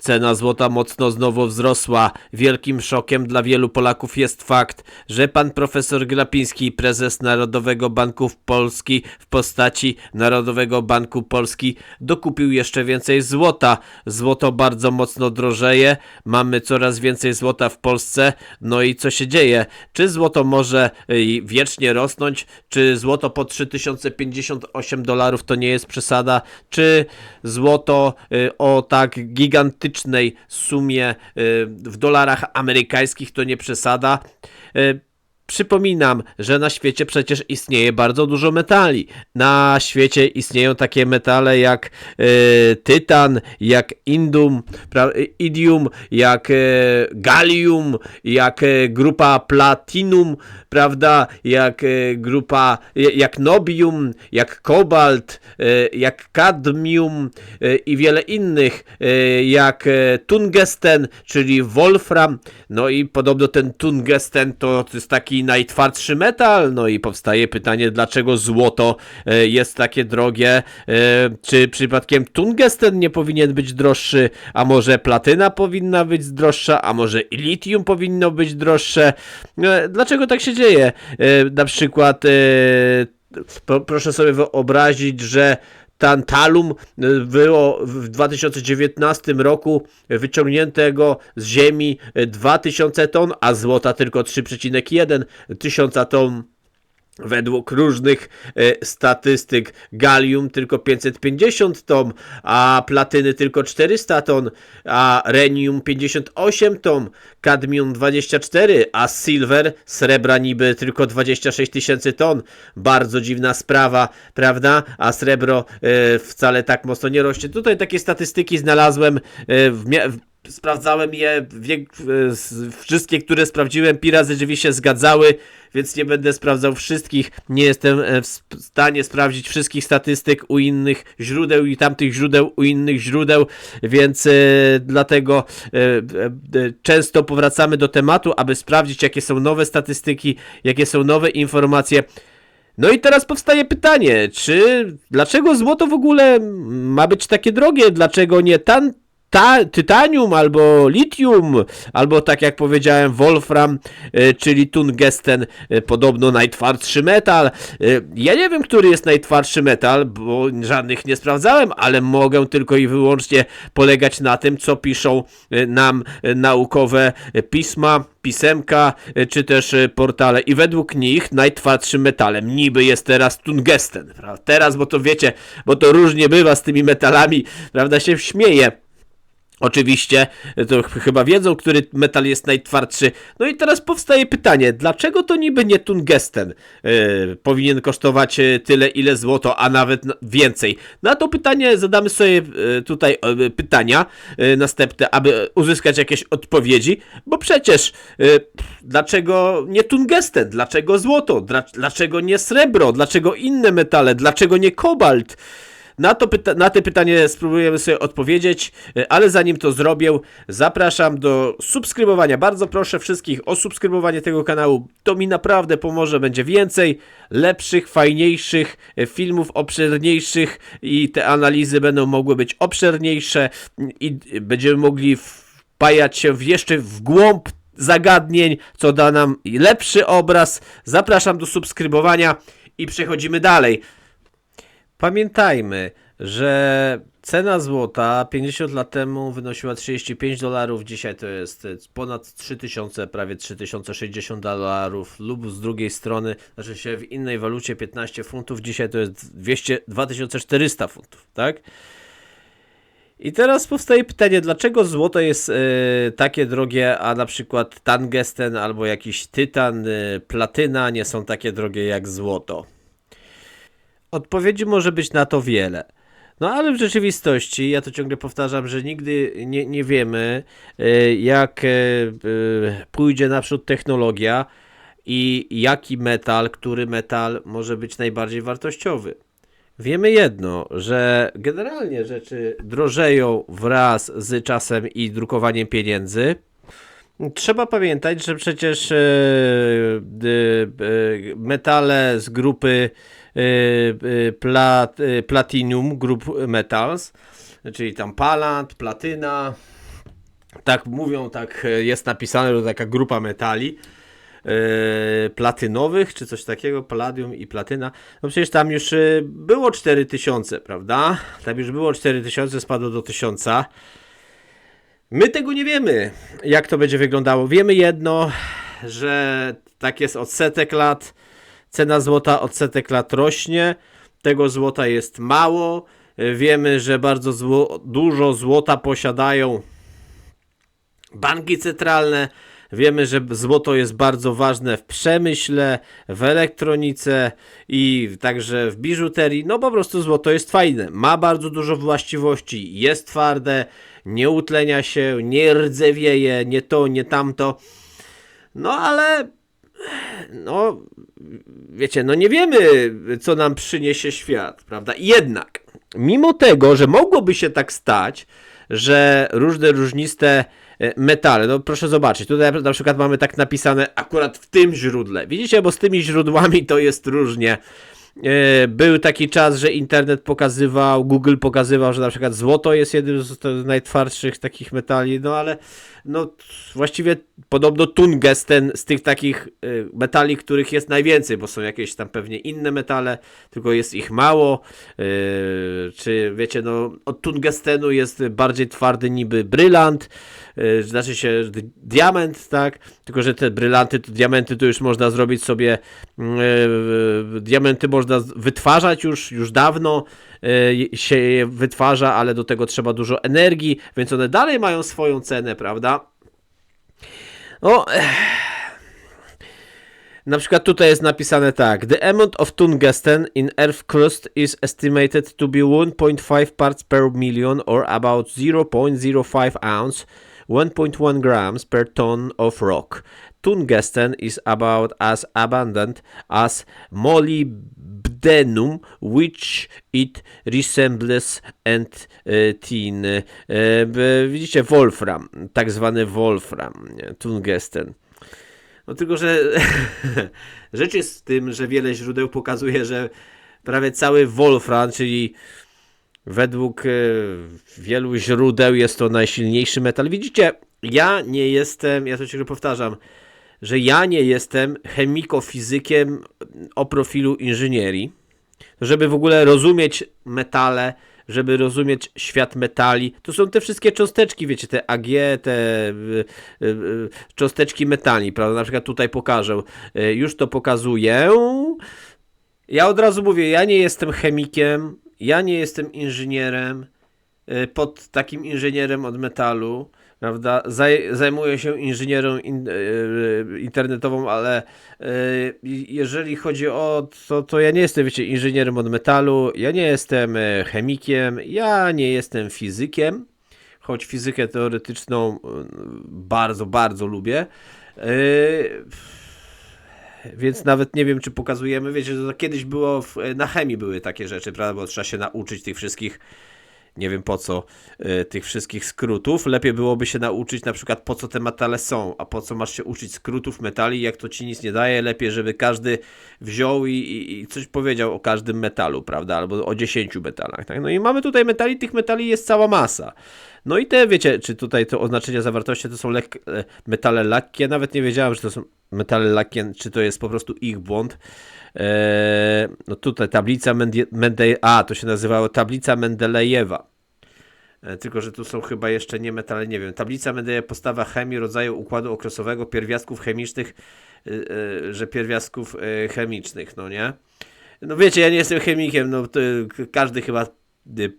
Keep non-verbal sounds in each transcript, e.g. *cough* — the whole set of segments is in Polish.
Cena złota mocno znowu wzrosła. Wielkim szokiem dla wielu Polaków jest fakt, że pan profesor Glapiński, prezes Narodowego Banku Polski w postaci Narodowego Banku Polski dokupił jeszcze więcej złota. Złoto bardzo mocno drożeje, mamy coraz więcej złota w Polsce. No i co się dzieje? Czy złoto może y, wiecznie rosnąć? Czy złoto po 3058 dolarów to nie jest przesada? Czy złoto y, o tak gigantycznej sumie y, w dolarach amerykańskich to nie przesada? Przypominam, że na świecie przecież istnieje bardzo dużo metali. Na świecie istnieją takie metale jak e, tytan, jak indum, pra, idium, jak e, gallium, jak e, grupa platinum, prawda, jak e, grupa, e, jak nobium, jak kobalt, e, jak kadmium e, i wiele innych, e, jak e, czyli wolfram. No i podobno ten tungesten to, to jest taki najtwardszy metal. No i powstaje pytanie, dlaczego złoto e, jest takie drogie? E, Czy przypadkiem tungesten nie powinien być droższy? A może platyna powinna być droższa? A może litium powinno być droższe? E, Dlaczego tak się dzieje? Na przykład pro- proszę sobie wyobrazić, że tantalum e, było w 2019 roku wyciągniętego z ziemi e, 2000 ton, a złota tylko 3,1 tysiąca ton. Według różnych e, statystyk gallium tylko 550 ton, a platyny tylko 400 ton, a renium 58 ton, kadmium 24, a silver, srebra niby tylko 26 tysięcy ton. Bardzo dziwna sprawa, prawda? A srebro e, wcale tak mocno nie rośnie. Tutaj takie statystyki znalazłem e, w, w Sprawdzałem je, e, wszystkie, które sprawdziłem, pi razy się zgadzały, więc nie będę sprawdzał wszystkich. Nie jestem e, w stanie sprawdzić wszystkich statystyk u innych źródeł i tamtych źródeł u innych źródeł, więc e, dlatego często powracamy do tematu, aby sprawdzić, jakie są nowe statystyki, jakie są nowe informacje. No i teraz powstaje pytanie, czy dlaczego złoto w ogóle ma być takie drogie? Dlaczego nie tan, ta, tytanium albo litium, albo tak jak powiedziałem wolfram, e, czyli tungesten, e, podobno najtwardszy metal. E, Ja nie wiem, który jest najtwardszy metal, bo żadnych nie sprawdzałem, ale mogę tylko i wyłącznie polegać na tym, co piszą nam naukowe pisma, pisemka, czy też portale. I według nich najtwardszym metalem niby jest teraz tungesten. Teraz, bo to wiecie, bo to różnie bywa z tymi metalami, prawda, się śmieje. Oczywiście, to ch- chyba wiedzą, który metal jest najtwardszy. No i teraz powstaje pytanie, dlaczego to niby nie tungesten e, powinien kosztować e, tyle, ile złoto, a nawet więcej? Na to pytanie zadamy sobie e, tutaj e, pytania e, następne, aby uzyskać jakieś odpowiedzi, bo przecież e, pff, dlaczego nie tungesten, dlaczego złoto, Dla, dlaczego nie srebro, dlaczego inne metale, dlaczego nie kobalt? Na, to pyta- na te pytanie spróbujemy sobie odpowiedzieć, e, ale zanim to zrobię, zapraszam do subskrybowania. Bardzo proszę wszystkich o subskrybowanie tego kanału. To mi naprawdę pomoże. Będzie więcej lepszych, fajniejszych e, filmów, obszerniejszych i te analizy będą mogły być obszerniejsze i będziemy mogli wpajać się w jeszcze w głąb zagadnień, co da nam lepszy obraz. Zapraszam do subskrybowania i przechodzimy dalej. Pamiętajmy, że cena złota 50 lat temu wynosiła 35 dolarów, dzisiaj to jest e, ponad 3000, prawie 3060 dolarów, lub z drugiej strony, znaczy się w innej walucie 15 funtów, dzisiaj to jest 200, 2400 funtów, tak? I teraz powstaje pytanie, dlaczego złoto jest e, takie drogie, a na przykład tungsten albo jakiś tytan, e, platyna nie są takie drogie jak złoto? Odpowiedzi może być na to wiele. No ale w rzeczywistości, ja to ciągle powtarzam, że nigdy nie, nie wiemy, e, jak e, e, pójdzie naprzód technologia i jaki metal, który metal może być najbardziej wartościowy. Wiemy jedno, że generalnie rzeczy drożeją wraz z czasem i drukowaniem pieniędzy. Trzeba pamiętać, że przecież metale z grupy plat, e, Platinum Group Metals, czyli tam palant, platyna, tak mówią, tak e, jest napisane, to taka grupa metali e, platynowych, czy coś takiego, palladium i platyna. No przecież tam już e, było 4000, prawda? Tam już było 4000, spadło do 1000. My tego nie wiemy, jak to będzie wyglądało. Wiemy jedno, że tak jest od setek lat. Cena złota od setek lat rośnie. Tego złota jest mało. Wiemy, że bardzo zło- dużo złota posiadają banki centralne. Wiemy, że złoto jest bardzo ważne w przemyśle, w elektronice i także w biżuterii. No po prostu złoto jest fajne. Ma bardzo dużo właściwości, jest twarde, nie utlenia się, nie rdzewieje, nie to, nie tamto. No ale no wiecie, no nie wiemy, co nam przyniesie świat, prawda? Jednak, mimo tego, że mogłoby się tak stać, że różne różniste e, metale, no proszę zobaczyć, tutaj na przykład mamy tak napisane akurat w tym źródle. Widzicie, bo z tymi źródłami to jest różnie. E, Był taki czas, że internet pokazywał, Google pokazywał, że na przykład złoto jest jednym z z najtwardszych takich metali, no ale no właściwie podobno tungsten z tych takich y, metali, których jest najwięcej, bo są jakieś tam pewnie inne metale, tylko jest ich mało. y, Czy wiecie, no od tungstenu jest bardziej twardy niby brylant, y, znaczy się diament, tak? Tylko, że te brylanty, to diamenty to już można zrobić sobie, y, diamenty można wytwarzać już, już dawno się je wytwarza, ale do tego trzeba dużo energii, więc one dalej mają swoją cenę, prawda? No, na przykład tutaj jest napisane tak. The amount of tungsten in Earth crust is estimated to be 1.5 parts per million or about 0.05 ounce, 1.1 grams per ton of rock. Tungsten is about as abundant as molybdenum, which it resembles and e, tin. E, widzicie, wolfram, tak zwany wolfram, nie, tungsten. No tylko, że *laughs* rzecz jest w tym, że wiele źródeł pokazuje, że prawie cały Wolfram, czyli według e, wielu źródeł jest to najsilniejszy metal. Widzicie, ja nie jestem, ja to ciągle powtarzam, że ja nie jestem chemikofizykiem o profilu inżynierii. Żeby w ogóle rozumieć metale, żeby rozumieć świat metali, to są te wszystkie cząsteczki, wiecie, te Ag, te y, y, y, cząsteczki metali, prawda? Na przykład tutaj pokażę. Y, Już to pokazuję. Ja od razu mówię, ja nie jestem chemikiem, ja nie jestem inżynierem. y, Pod takim inżynierem od metalu, prawda? Zaj, zajmuję się inżynierą in, y, internetową, ale y, jeżeli chodzi o to, to ja nie jestem, wiecie, inżynierem od metalu, ja nie jestem e, chemikiem, ja nie jestem fizykiem, choć fizykę teoretyczną bardzo, bardzo lubię. Więc nawet nie wiem, czy pokazujemy. Wiecie, że to kiedyś było w, na chemii były takie rzeczy, prawda? Bo trzeba się nauczyć tych wszystkich, nie wiem po co, y, tych wszystkich skrótów. Lepiej byłoby się nauczyć na przykład po co te metale są, a po co masz się uczyć skrótów metali, jak to ci nic nie daje. Lepiej, żeby każdy wziął i, i, i coś powiedział o każdym metalu, prawda? Albo o 10 metalach, tak? No i mamy tutaj metali, tych metali jest cała masa. No i te, wiecie, czy tutaj to oznaczenia zawartości to są lek- e, metale lekkie. Nawet nie wiedziałem, że to są metale lekkie, czy to jest po prostu ich błąd. Eee, no tutaj tablica Mendie- Mende... A, to się nazywało tablica Mendelejewa. E, Tylko, że tu są chyba jeszcze nie metale, nie wiem. Tablica Mendelejewa, postawa chemii, rodzaju układu okresowego, pierwiastków chemicznych, e, e, że pierwiastków e, chemicznych, no nie? No wiecie, ja nie jestem chemikiem, no każdy chyba y,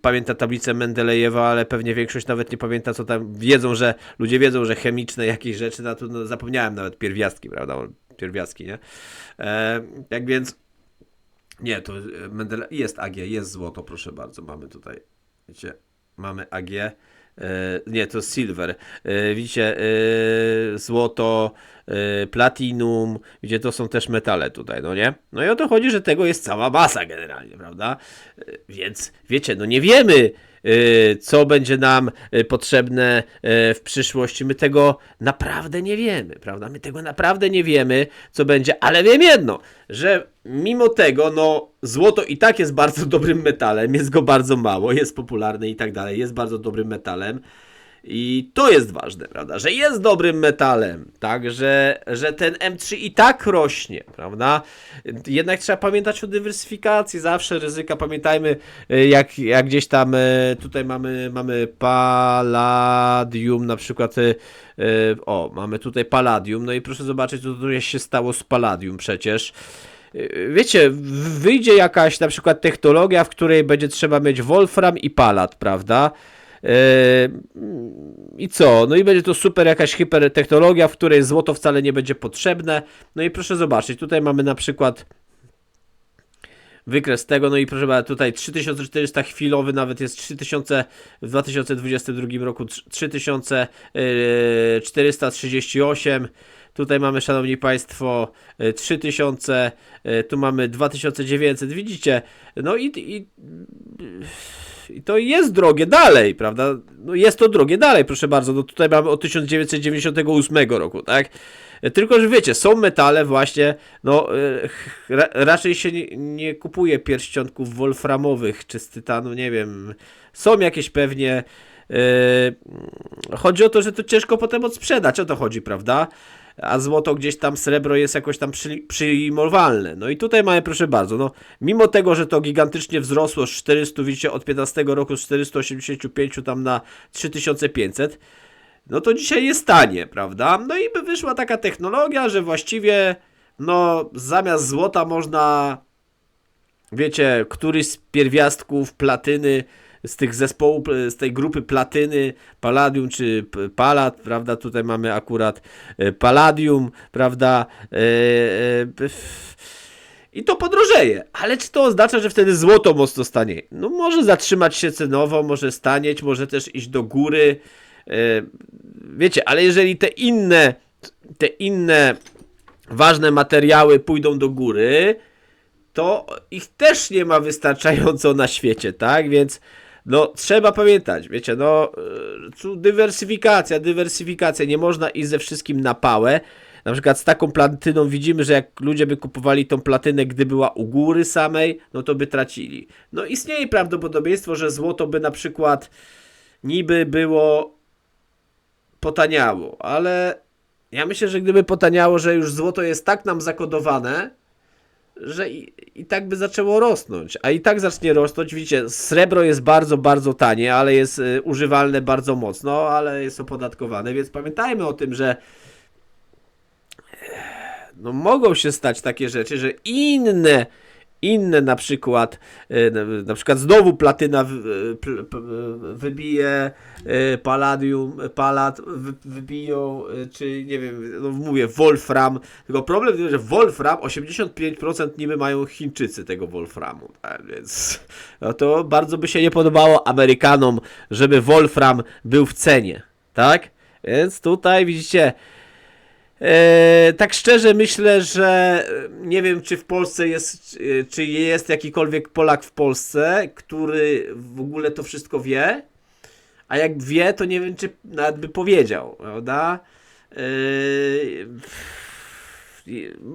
pamięta tablicę Mendelejewa, ale pewnie większość nawet nie pamięta, co tam wiedzą, że ludzie wiedzą, że chemiczne jakieś rzeczy, no to no, zapomniałem nawet pierwiastki, prawda? Pierwiastki, nie? E, jak więc nie, to e, Mendele... jest AG, jest złoto, proszę bardzo, mamy tutaj, widzicie, mamy AG, nie, to silver, e, widzicie, e, złoto, e, platinum, widzicie, to są też metale tutaj, no nie? No i o to chodzi, że tego jest cała masa generalnie, prawda? E, Więc, wiecie, no nie wiemy, e, co będzie nam e, potrzebne e, w przyszłości. My tego naprawdę nie wiemy, prawda? My tego naprawdę nie wiemy, co będzie, ale wiem jedno, że mimo tego, no, złoto i tak jest bardzo *laughs* dobrym metalem, jest go bardzo mało, jest popularny i tak dalej, jest bardzo dobrym metalem. I to jest ważne, prawda? Że jest dobrym metalem, tak? Że, że ten M3 i tak rośnie, prawda? Jednak trzeba pamiętać o dywersyfikacji, zawsze ryzyka. Pamiętajmy, y, jak, jak gdzieś tam y, tutaj mamy, mamy palladium, na przykład. y, O, mamy tutaj palladium. No i proszę zobaczyć, co tu się stało z palladium przecież. Wiecie, wyjdzie jakaś na przykład technologia, w której będzie trzeba mieć Wolfram i Palat, prawda? Yy, I co? No i będzie to super jakaś hipertechnologia, w której złoto wcale nie będzie potrzebne. No i proszę zobaczyć, tutaj mamy na przykład wykres tego, no i proszę bardzo, tutaj 3400 chwilowy, nawet jest 3000 w 2022 roku, trz- 3438. Tutaj mamy, szanowni państwo, y, 3000, y, tu mamy 2900, widzicie? No i, i, i to jest drogie dalej, prawda? No jest to drogie dalej, proszę bardzo. No tutaj mamy od 1998 roku, tak? Tylko, że wiecie, są metale właśnie, no y, ra, raczej się nie, nie kupuje pierścionków wolframowych czy z tytanu, nie wiem. Są jakieś pewnie. y, chodzi o to, że to ciężko potem odsprzedać, o to chodzi, prawda? A złoto gdzieś tam, srebro jest jakoś tam przy, przyjmowalne. No i tutaj mamy, proszę bardzo, no mimo tego, że to gigantycznie wzrosło z 400, widzicie, od 15 roku z 485 tam na 3500, no to dzisiaj jest tanie, prawda? No i by wyszła taka technologia, że właściwie no zamiast złota można wiecie, któryś z pierwiastków platyny z tych zespołów, z tej grupy platyny, palladium czy palat, prawda? Tutaj mamy akurat e, palladium, prawda? E, e, I to podrożeje. Ale czy to oznacza, że wtedy złoto mocno stanie? No może zatrzymać się cenowo, może stanieć, może też iść do góry. Wiecie, ale jeżeli te inne, te inne ważne materiały pójdą do góry, to ich też nie ma wystarczająco na świecie, tak? Więc no trzeba pamiętać, wiecie, no tu dywersyfikacja, dywersyfikacja, nie można iść ze wszystkim na pałę. Na przykład z taką platyną widzimy, że jak ludzie by kupowali tą platynę, gdy była u góry samej, no to by tracili. No istnieje prawdopodobieństwo, że złoto by na przykład niby było potaniało, ale ja myślę, że gdyby potaniało, że już złoto jest tak nam zakodowane, że i, i tak by zaczęło rosnąć. A i tak zacznie rosnąć. Widzicie, srebro jest bardzo, bardzo tanie, ale jest y, używalne bardzo mocno, ale jest opodatkowane, więc pamiętajmy o tym, że no mogą się stać takie rzeczy, że inne inne na przykład y, na- przykład znowu platyna y, wybije y, palladium, palat wy- wybiją, czy nie wiem, no mówię, Wolfram, tylko problem tym, że Wolfram 85% niby mają Chińczycy tego Wolframu, tak, więc no to bardzo by się nie podobało Amerykanom, żeby Wolfram był w cenie, tak? Więc tutaj widzicie, E, tak szczerze myślę, że e, nie wiem, czy w Polsce jest, e, czy jest jakikolwiek Polak w Polsce, który w ogóle to wszystko wie. A jak wie, to nie wiem, czy nawet by powiedział, prawda?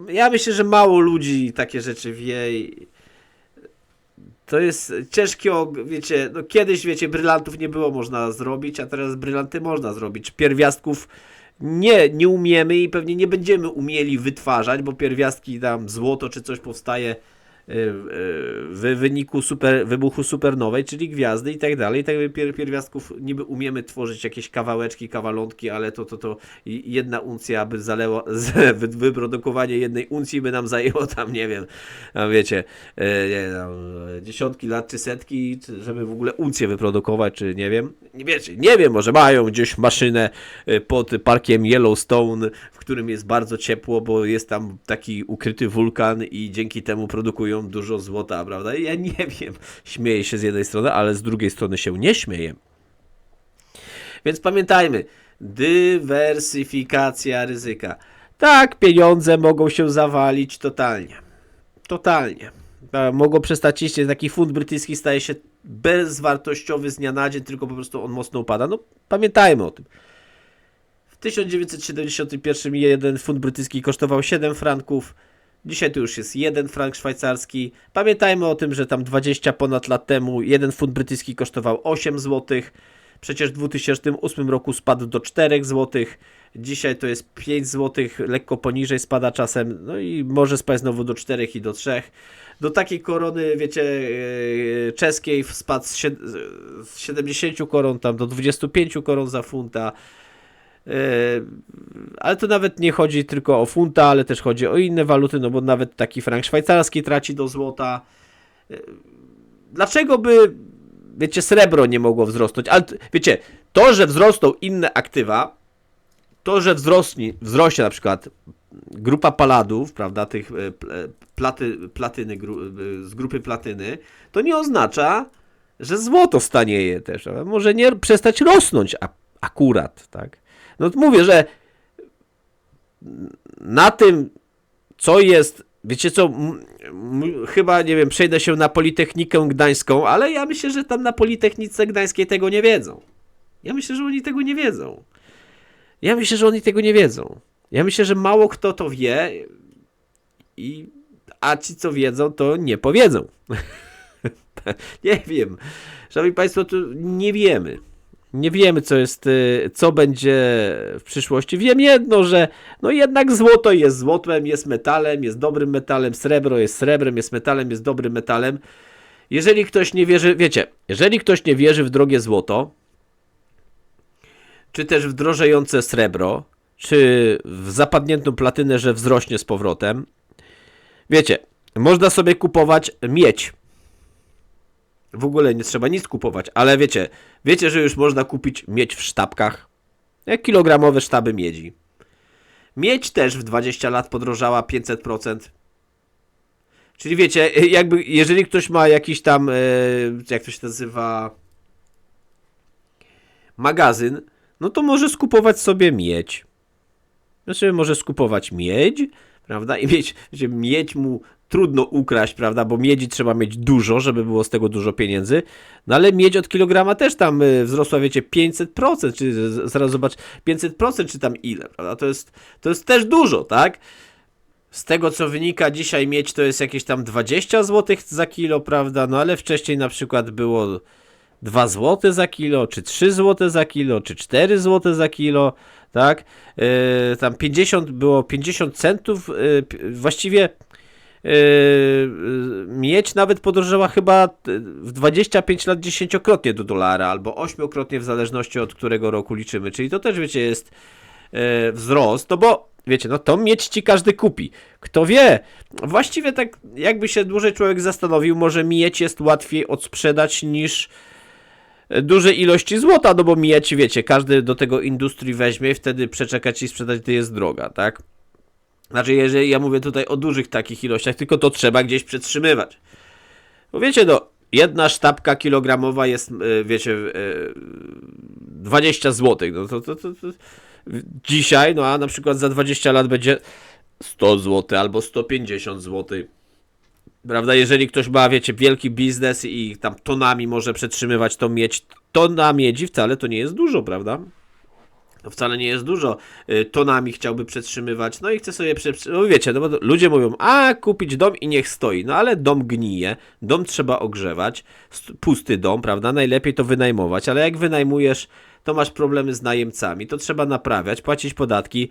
Ja myślę, że mało ludzi takie rzeczy wie. To jest ciężkie, wiecie, no kiedyś, wiecie, brylantów nie było można zrobić, a teraz brylanty można zrobić. Pierwiastków nie, nie umiemy i pewnie nie będziemy umieli wytwarzać, bo pierwiastki tam złoto czy coś powstaje w wyniku super, wybuchu supernowej, czyli gwiazdy i tak dalej. Tak pier, pierwiastków niby umiemy tworzyć jakieś kawałeczki, kawalątki, ale to, to, to jedna uncja by zaleła, *laughs* wyprodukowanie jednej uncji by nam zajęło tam, nie wiem, wiecie, e, nie, dziesiątki lat czy setki, żeby w ogóle uncję wyprodukować, czy nie wiem. Nie wiecie, nie wiem, może mają gdzieś maszynę pod parkiem Yellowstone, w którym jest bardzo ciepło, bo jest tam taki ukryty wulkan i dzięki temu produkują dużo złota, prawda? Ja nie *laughs* wiem, śmieję się z jednej strony, ale z drugiej strony się nie śmieję. Więc pamiętajmy, dywersyfikacja ryzyka. Tak, pieniądze mogą się zawalić totalnie. Totalnie. Mogą przestać istnieć. Taki fund brytyjski staje się bezwartościowy z dnia na dzień, tylko po prostu on mocno upada. No, pamiętajmy o tym. W 1971 jeden funt brytyjski kosztował 7 franków. Dzisiaj to już jest 1 frank szwajcarski. Pamiętajmy o tym, że tam 20 ponad lat temu jeden funt brytyjski kosztował 8 zł. Przecież w 2008 roku spadł do 4 zł. Dzisiaj to jest 5 zł, lekko poniżej spada czasem, no i może spaść znowu do 4 i do 3. Do takiej korony, wiecie, e, czeskiej spadł z 70 koron tam do 25 koron za funta. E, Ale to nawet nie chodzi tylko o funta, ale też chodzi o inne waluty, no bo nawet taki frank szwajcarski traci do złota. E, Dlaczego by, wiecie, srebro nie mogło wzrosnąć? Ale wiecie, to, że wzrosną inne aktywa, to, że wzrośnie, wzrośnie na przykład grupa paladów, prawda, tych e, pl- platy, platyny, z grupy platyny, to nie oznacza, że złoto stanieje też. Może nie przestać rosnąć akurat, tak? No mówię, że na tym, co jest, wiecie co, chyba, nie wiem, przejdę się na Politechnikę Gdańską, ale ja myślę, że tam na Politechnice Gdańskiej tego nie wiedzą. Ja myślę, że oni tego nie wiedzą. Ja myślę, że oni tego nie wiedzą. Ja myślę, że mało kto to wie, i, a ci, co wiedzą, to nie powiedzą. *laughs* nie wiem. Szanowni Państwo, tu nie wiemy. Nie wiemy, co jest, y, co będzie w przyszłości. Wiem jedno, że no jednak złoto jest złotem, jest metalem, jest dobrym metalem, srebro jest srebrem, jest metalem, jest dobrym metalem. Jeżeli ktoś nie wierzy, wiecie, jeżeli ktoś nie wierzy w drogie złoto, czy też w drożejące srebro, czy w zapadniętą platynę, że wzrośnie z powrotem, wiecie, można sobie kupować miedź. W ogóle nie trzeba nic kupować, ale wiecie, wiecie, że już można kupić miedź w sztabkach? Jak kilogramowe sztaby miedzi. Miedź też w 20 lat podrożała 500%. Czyli wiecie, jakby jeżeli ktoś ma jakiś tam, e, jak to się nazywa, magazyn, no to może skupować sobie miedź. Znaczy może skupować miedź, prawda? I mieć, wiecie, miedź mu trudno ukraść, prawda? Bo miedzi trzeba mieć dużo, żeby było z tego dużo pieniędzy. No ale miedź od kilograma też tam y, wzrosła, wiecie, 500%, czy zaraz zobacz, 500% czy tam ile, prawda? To jest, to jest też dużo, tak? Z tego co wynika dzisiaj miedź to jest jakieś tam 20 zł za kilo, prawda? No ale wcześniej na przykład było 2 zł za kilo, czy 3 zł za kilo, czy 4 zł za kilo, tak? Yy, tam 50 było 50 centów, yy, właściwie yy, yy, miedź nawet podrożała chyba yy, w 25 lat dziesięciokrotnie do dolara, albo ośmiokrotnie w zależności od którego roku liczymy, czyli to też wiecie jest wzrost, no bo wiecie, no to miedź ci każdy kupi. Kto wie, właściwie tak jakby się dłużej człowiek zastanowił, może miedź jest łatwiej odsprzedać niż duże ilości złota, no bo miedź, wiecie, każdy do tego industrii weźmie wtedy przeczekać i sprzedać to jest droga, tak? Znaczy, jeżeli ja mówię tutaj o dużych takich ilościach, tylko to trzeba gdzieś przetrzymywać. Bo wiecie, no, jedna sztabka kilogramowa jest, e, wiecie, e, 20 zł. No to, to, to, to dzisiaj, no a na przykład za 20 lat będzie 100 zł albo 150 zł. Prawda, jeżeli ktoś ma, wiecie, wielki biznes i tam tonami może przetrzymywać to miedź, tona miedzi wcale to nie jest dużo, prawda? To wcale nie jest dużo. Y, Tonami chciałby przetrzymywać, no i chce sobie przetrzymywać. No wiecie, no ludzie mówią, a kupić dom i niech stoi. No ale dom gnije, dom trzeba ogrzewać, st- pusty dom, prawda? Najlepiej to wynajmować, ale jak wynajmujesz, to masz problemy z najemcami, to trzeba naprawiać, płacić podatki,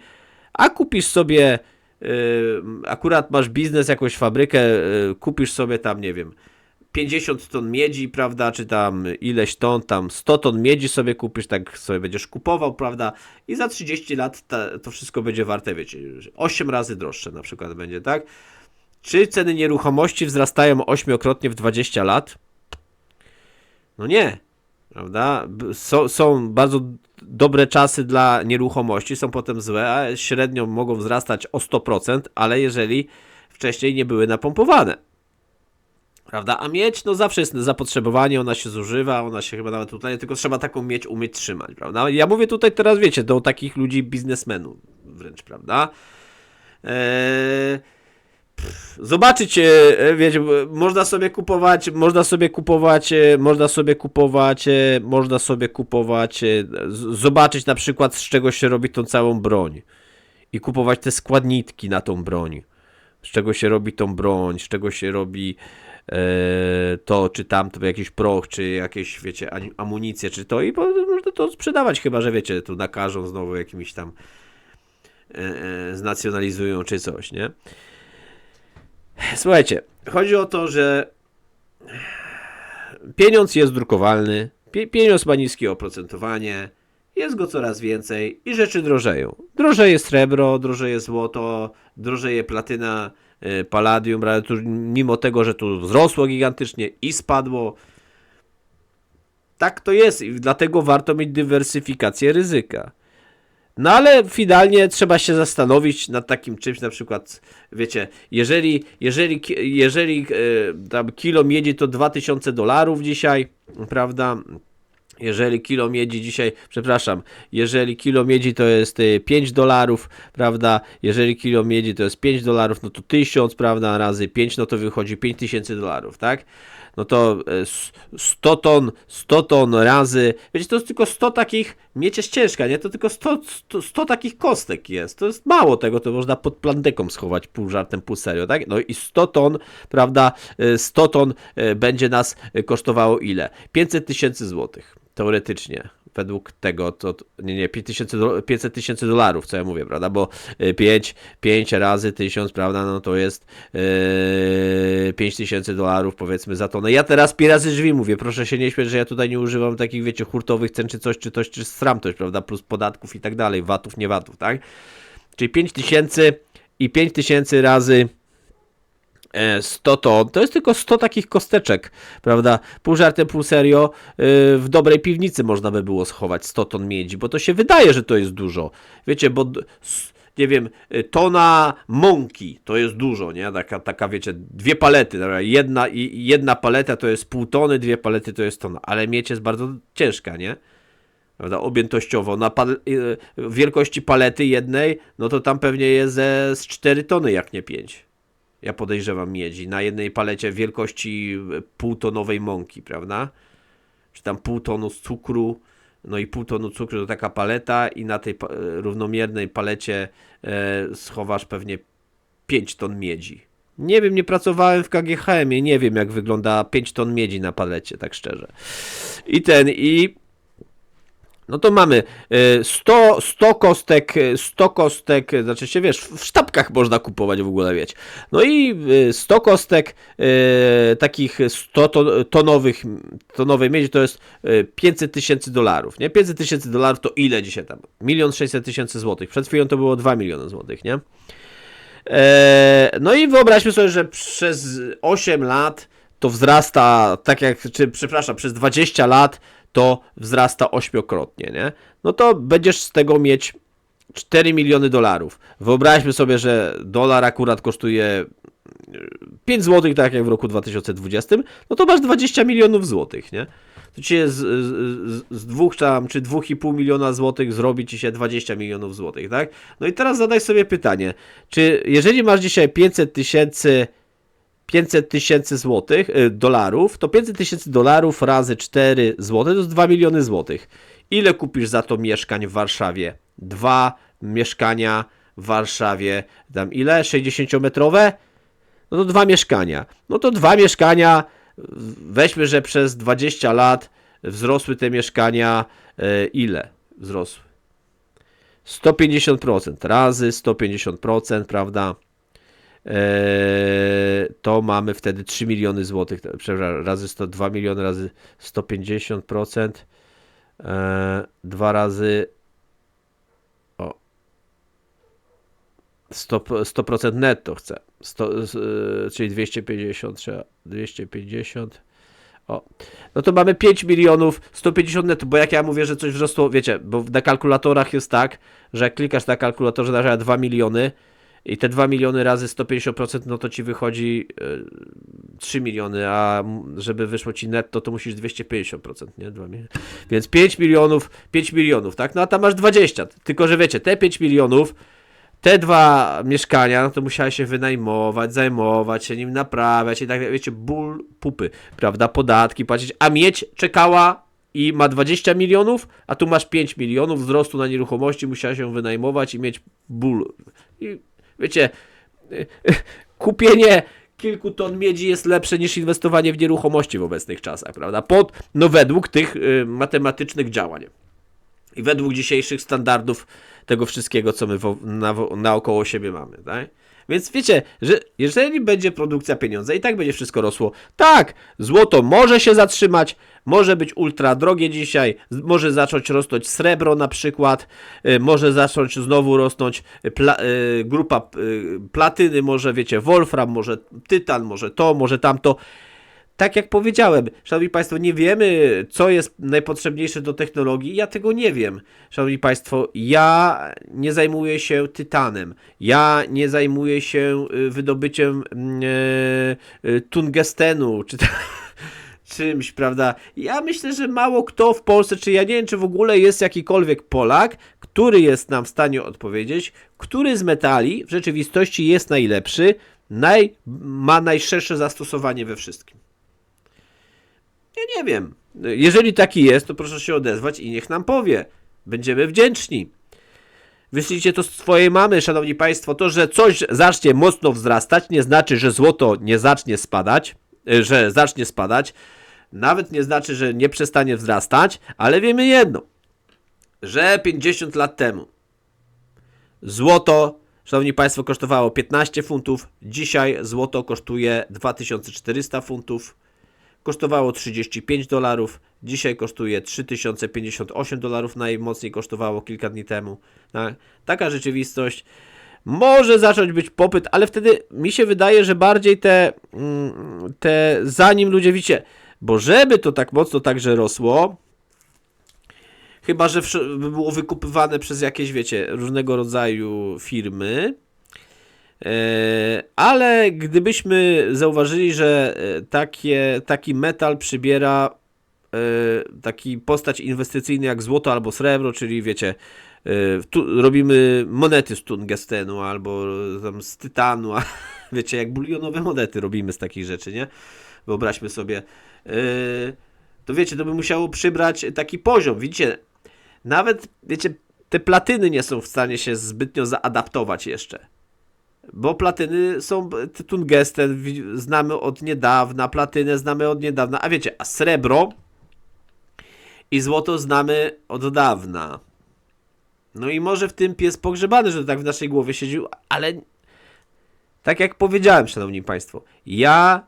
a kupisz sobie, y, akurat masz biznes, jakąś fabrykę, y, kupisz sobie tam, nie wiem, 50 ton miedzi, prawda, czy tam ileś ton, tam 100 ton miedzi sobie kupisz, tak sobie będziesz kupował, prawda, i za 30 lat ta, to wszystko będzie warte, wiecie, 8 razy droższe na przykład będzie, tak? Czy ceny nieruchomości wzrastają ośmiokrotnie w 20 lat? No nie, prawda? Są bardzo dobre czasy dla nieruchomości, są potem złe, a średnio mogą wzrastać o 100%, ale jeżeli wcześniej nie były napompowane. Prawda? A miedź, no zawsze jest zapotrzebowanie, ona się zużywa, ona się chyba nawet tutaj, tylko trzeba taką miedź umieć trzymać, prawda? Ja mówię tutaj teraz, wiecie, do takich ludzi, biznesmenów wręcz, prawda? Eee, pff, zobaczyć, e, wiecie, można sobie kupować, można sobie kupować, e, można sobie kupować, e, można sobie kupować, zobaczyć na przykład z czego się robi tą całą broń i kupować te składniki na tą broń z czego się robi tą broń, z czego się robi to, czy tamto, jakiś proch, czy jakieś, wiecie, amunicję, czy to i można to sprzedawać, chyba, że wiecie, tu nakażą znowu jakimiś tam e, e, znacjonalizują, czy coś, nie? Słuchajcie, chodzi o to, że pieniądz jest drukowalny, pie- pieniądz ma niskie oprocentowanie, jest go coraz więcej i rzeczy drożeją. Drożeje srebro, drożeje złoto, drożeje platyna, palladium, ale tu, mimo tego, że tu wzrosło gigantycznie i spadło. Tak to jest i dlatego warto mieć dywersyfikację ryzyka. No ale finalnie trzeba się zastanowić nad takim czymś, na przykład, wiecie, jeżeli, jeżeli, jeżeli e, tam kilo miedzi to 2000 dolarów dzisiaj, prawda? Jeżeli kilo miedzi dzisiaj, przepraszam, jeżeli kilo miedzi to jest y, 5 dolarów, prawda? Jeżeli kilo miedzi to jest 5 dolarów, no to 1000, prawda? Razy 5, no to wychodzi 5000 dolarów, tak? No to y, s- 100 ton, 100 ton razy, wiecie, to jest tylko 100 takich, jest ciężka, nie? To tylko 100, 100, 100 takich kostek jest. To jest mało tego, to można pod plandeką schować pół żartem, pół serio, tak? No i 100 ton, prawda? y, 100 ton y, będzie nas y, kosztowało ile? 500 tysięcy złotych teoretycznie, według tego, to, nie, nie, 5000 do- 500 tysięcy dolarów, co ja mówię, prawda, bo 5, 5 razy 1000, prawda, no to jest yy, 5 tysięcy dolarów, powiedzmy, za tonę. Ja teraz pi razy drzwi mówię, proszę się nie śmiać, że ja tutaj nie używam takich, wiecie, hurtowych cen, czy coś, czy coś, czy sram coś, prawda, plus podatków i tak dalej, watów, nie watów, tak, czyli 5 tysięcy i 5 tysięcy razy 100 ton, to jest tylko 100 takich kosteczek, prawda? Pół żartem, pół serio, e, w dobrej piwnicy można by było schować 100 ton miedzi, bo to się wydaje, że to jest dużo. Wiecie, bo nie wiem, e, tona mąki to jest dużo, nie? Taka, taka wiecie, dwie palety, jedna, jedna paleta to jest pół tony, dwie palety to jest tona, ale miedź jest bardzo ciężka, nie? prawda, objętościowo, na pal- wielkości palety jednej, no to tam pewnie jest z 4 tony, jak nie 5. Ja podejrzewam miedzi. Na jednej palecie wielkości półtonowej mąki, prawda? Czy tam pół tonu cukru, no i pół tonu cukru to taka paleta i na tej pa- równomiernej palecie e, schowasz pewnie 5 ton miedzi. Nie wiem, nie pracowałem w KGHM, nie wiem jak wygląda 5 ton miedzi na palecie, tak szczerze. I ten, i no to mamy y, 100, 100 kostek, y, 100 kostek, y, znaczy się wiesz, w sztabkach można kupować w ogóle, wiecie. No i y, 100 kostek y, takich 100 to- tonowych, tonowej miedzi to jest y, 500 tysięcy dolarów, nie? 500 tysięcy dolarów to ile dzisiaj tam? Milion 600 tysięcy złotych. Przed chwilą to było 2 miliony złotych, nie? E, no i wyobraźmy sobie, że przez 8 lat to wzrasta, tak jak, czy przepraszam, przez 20 lat to wzrasta ośmiokrotnie, nie? No to będziesz z tego mieć 4 miliony dolarów. Wyobraźmy sobie, że dolar akurat kosztuje 5 zł, tak jak w roku 2020, no to masz 20 milionów złotych, nie? To ci z, z, z dwóch tam, czy 2,5 miliona złotych zrobi ci się 20 milionów złotych, tak? No i teraz zadaj sobie pytanie, czy jeżeli masz dzisiaj 500 tysięcy 500 tysięcy złotych, y, dolarów, to 500 tysięcy dolarów razy 4 złote to jest 2 miliony złotych. Ile kupisz za to mieszkań w Warszawie? Dwa mieszkania w Warszawie, tam ile? 60-metrowe? No to dwa mieszkania. No to dwa mieszkania, weźmy, że przez 20 lat wzrosły te mieszkania, e, ile wzrosły? 150% razy 150%, prawda? Eee, to mamy wtedy 3 miliony złotych, przepraszam, razy 102 miliony, razy 150%, eee, dwa razy o 100%, 100% netto chcę, 100, z- e, czyli 250, trzeba 250, o, no to mamy 5 milionów 150 netto, bo jak ja mówię, że coś wzrosło, wiecie, bo na kalkulatorach jest tak, że jak klikasz na kalkulatorze na 2 miliony, i te 2 miliony razy 150%, no to ci wychodzi e, 3 miliony, a żeby wyszło ci netto, to musisz 250%, nie? 2 miliony. Więc 5 milionów, 5 milionów, tak? No a tam masz 20. Tylko, że wiecie, te 5 milionów, te dwa mieszkania, no to musiałeś się wynajmować, zajmować się nim, naprawiać i tak. Wiecie, ból pupy, prawda? Podatki płacić, a mieć czekała i ma 20 milionów, a tu masz 5 milionów wzrostu na nieruchomości, musiała się wynajmować i mieć ból. I wiecie, *laughs* kupienie kilku ton miedzi jest lepsze niż inwestowanie w nieruchomości w obecnych czasach, prawda? Pod, no według tych y, matematycznych działań. I według dzisiejszych standardów tego wszystkiego, co my na, naokoło siebie mamy, tak? Więc wiecie, że jeżeli będzie produkcja pieniądza i tak będzie wszystko rosło, tak, złoto może się zatrzymać, może być ultra drogie dzisiaj, może zacząć rosnąć srebro na przykład, y, może zacząć znowu rosnąć pla, y, grupa y, platyny, może wiecie, wolfram, może tytan, może to, może tamto tak jak powiedziałem, Szanowni Państwo, nie wiemy, co jest najpotrzebniejsze do technologii. Ja tego nie wiem. Szanowni Państwo, ja nie zajmuję się tytanem. Ja nie zajmuję się y, wydobyciem mm, e, y, tungstenu, czy ta- *laughs* czymś, prawda? Ja myślę, że mało kto w Polsce, czy ja nie wiem, czy w ogóle jest jakikolwiek Polak, który jest nam w stanie odpowiedzieć, który z metali w rzeczywistości jest najlepszy, naj, ma najszersze zastosowanie we wszystkim. Ja nie wiem. Jeżeli taki jest, to proszę się odezwać i niech nam powie. Będziemy wdzięczni. Wyślijcie to z swojej mamy, szanowni państwo. To, że coś zacznie mocno wzrastać, nie znaczy, że złoto nie zacznie spadać, y, że zacznie spadać. Nawet nie znaczy, że nie przestanie wzrastać, ale wiemy jedno, że 50 lat temu złoto, szanowni państwo, kosztowało 15 funtów. Dzisiaj złoto kosztuje 2400 funtów kosztowało 35 dolarów, dzisiaj kosztuje 3058 dolarów, najmocniej kosztowało kilka dni temu. Tak? Taka rzeczywistość. Może zacząć być popyt, ale wtedy mi się wydaje, że bardziej te, mm, te zanim ludzie widzicie, bo żeby to tak mocno także rosło, chyba że było wykupywane przez jakieś, wiecie, różnego rodzaju firmy, Ale gdybyśmy zauważyli, że e, takie, taki metal przybiera e, taki postać inwestycyjny jak złoto albo srebro, czyli wiecie, e, tu robimy monety z tungstenu albo tam z tytanu, a *laughs* wiecie, jak bulionowe monety robimy z takich rzeczy, nie? Wyobraźmy sobie. e, To wiecie, to by musiało przybrać taki poziom. Widzicie, nawet, wiecie, te platyny nie są w stanie się zbytnio zaadaptować jeszcze. Bo platyny są, t- tungsten wi- znamy od niedawna, platynę znamy od niedawna, a wiecie, a srebro i złoto znamy od dawna. No i może w tym pies pogrzebany, że tak w naszej głowie siedził, ale tak jak powiedziałem, szanowni państwo, ja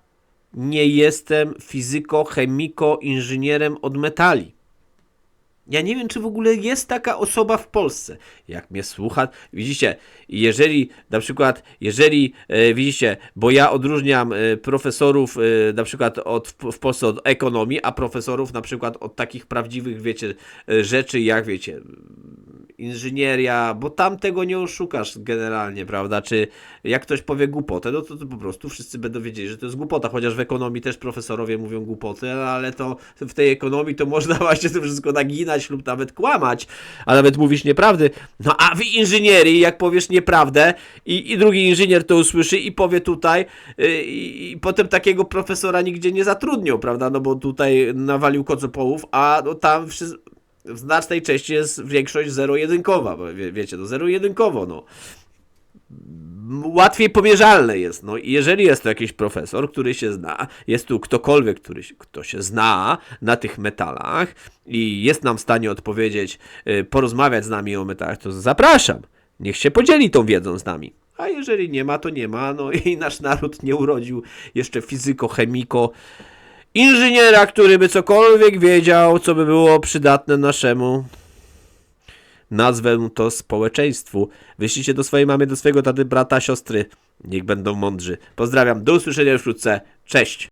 nie jestem fizyko, chemiko, inżynierem od metali. Ja nie wiem, czy w ogóle jest taka osoba w Polsce. Jak mnie słucha, widzicie, jeżeli na przykład, jeżeli e, widzicie, bo ja odróżniam e, profesorów e, na przykład od, w, Polsce od ekonomii, a profesorów na przykład od takich prawdziwych, wiecie, e, rzeczy jak, wiecie, inżynieria, bo tam tego nie oszukasz generalnie, prawda? Czy jak ktoś powie głupotę, no to, to po prostu wszyscy będą wiedzieli, że to jest głupota, chociaż w ekonomii też profesorowie mówią głupoty, ale to w tej ekonomii to *laughs* można właśnie to wszystko naginać lub nawet kłamać, a nawet mówić nieprawdy. No a w inżynierii, jak powiesz nieprawdę i, i drugi inżynier to usłyszy i powie tutaj i, i potem takiego profesora nigdzie nie zatrudnią, prawda? No bo tutaj nawalił kocopołów, a no tam wszyscy w znacznej części jest większość zero-jedynkowa, bo wie, wiecie, no zero-jedynkowo, no. Łatwiej pomierzalne jest, no jeżeli jest to jakiś profesor, który się zna, jest tu ktokolwiek, który, kto się zna na tych metalach i jest nam w stanie odpowiedzieć, y, porozmawiać z nami o metalach, to zapraszam, niech się podzieli tą wiedzą z nami. A jeżeli nie ma, to nie ma, no i nasz naród nie urodził jeszcze fizyko, chemiko, inżyniera, który by cokolwiek wiedział, co by było przydatne naszemu. Nazwę to społeczeństwu. Wyślijcie do swojej mamy, do swojego taty, brata, siostry. Niech będą mądrzy. Pozdrawiam, do usłyszenia wkrótce. Cześć!